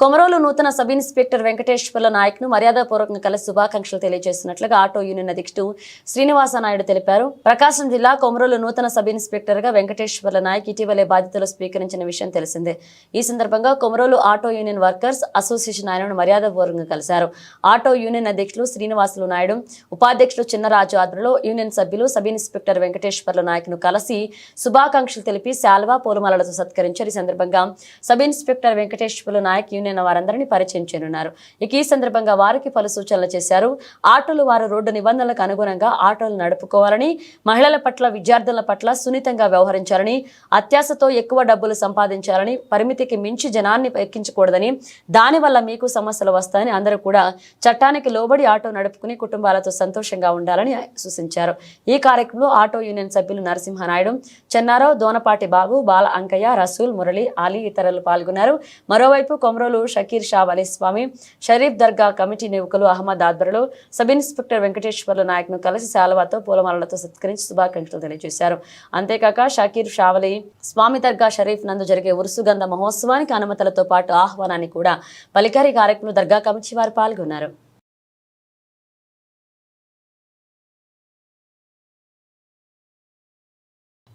కొమరోలు నూతన sub inspector Venkateswarla నాయక్ను మర్యాదపూర్వకంగా కలిసి శుభాకాంక్షలు తెలియజేస్తున్నట్లుగా ఆటో యూనియన్ అధ్యక్షుడు శ్రీనివాస నాయుడు తెలిపారు. ప్రకాశం జిల్లా కొమరోలు నూతన సబ్ ఇన్స్పెక్టర్గా వెంకటేశ్వర్ల నాయక్ ఇటీవలే బాధ్యతలు స్వీకరించిన విషయం తెలిసిందే. ఈ సందర్భంగా Komarolu auto union workers association ఆయనను మర్యాదపూర్వకంగా కలిశారు. ఆటో యూనియన్ అధ్యక్షులు శ్రీనివాసులు నాయుడు ఉపాధ్యక్షుడు చిన్నరాజు ఆధ్వర్యంలో యూనియన్ సభ్యులు సబ్ ఇన్స్పెక్టర్ వెంకటేశ్వర్ల నాయక్ను కలిసి శుభాకాంక్షలు తెలిపి శాల్వా పూలమాలలతో సత్కరించారు. ఈ సందర్భంగా sub inspector Venkateswarla Nayak union వారందరినీ పరిచయం చేయనున్నారు. ఇక ఈ సందర్భంగా వారికి పలు సూచనలు చేశారు. ఆటోలు వారు రోడ్డు నిబంధనలకు అనుగుణంగా ఆటోలు నడుపుకోవాలని మహిళల పట్ల విద్యార్థుల పట్ల సున్నితంగా వ్యవహరించాలని అత్యాశతో ఎక్కువ డబ్బులు సంపాదించాలని పరిమితికి మించి జనాన్ని ఎక్కించకూడదని దానివల్ల మీకు సమస్యలు వస్తాయని అందరూ కూడా చట్టానికి లోబడి ఆటో నడుపుకుని కుటుంబాలతో సంతోషంగా ఉండాలని సూచించారు. ఈ కార్యక్రమంలో ఆటో యూనియన్ సభ్యులు నరసింహనాయుడు చెన్నారావు దోనపాటి బాబు బాల అంకయ్య రసూల్ మురళి అలీ ఇతరులు పాల్గొన్నారు. మరోవైపు కొమరోలు షకీర్ షా వలీస్వామి షరీఫ్ దర్గా కమిటీ యువకులు అహ్మద్ ఆద్బర్లు సబ్ ఇన్స్పెక్టర్ వెంకటేశ్వర్ల నాయక్ను కలిసి శాలవాతో పూలమాలలతో సత్కరించి శుభాకాంక్షలు తెలియజేశారు. అంతేకాక షకీర్ షావలి స్వామి దర్గా షరీఫ్ నందు జరిగే ఉరుసుగంధ మహోత్సవానికి అనుమతులతో పాటు ఆహ్వానాన్ని కూడా పలికారి కార్యక్రమంలో దర్గా కమిటీ వారు పాల్గొన్నారు.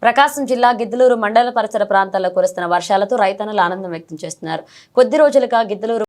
ప్రకాశం జిల్లా గిద్దలూరు మండల పరిసర ప్రాంతాల్లో కురుస్తున్న వర్షాలతో రైతన్నలు ఆనందం వ్యక్తం చేస్తున్నారు. కొద్ది రోజులుగా గిద్దలూరు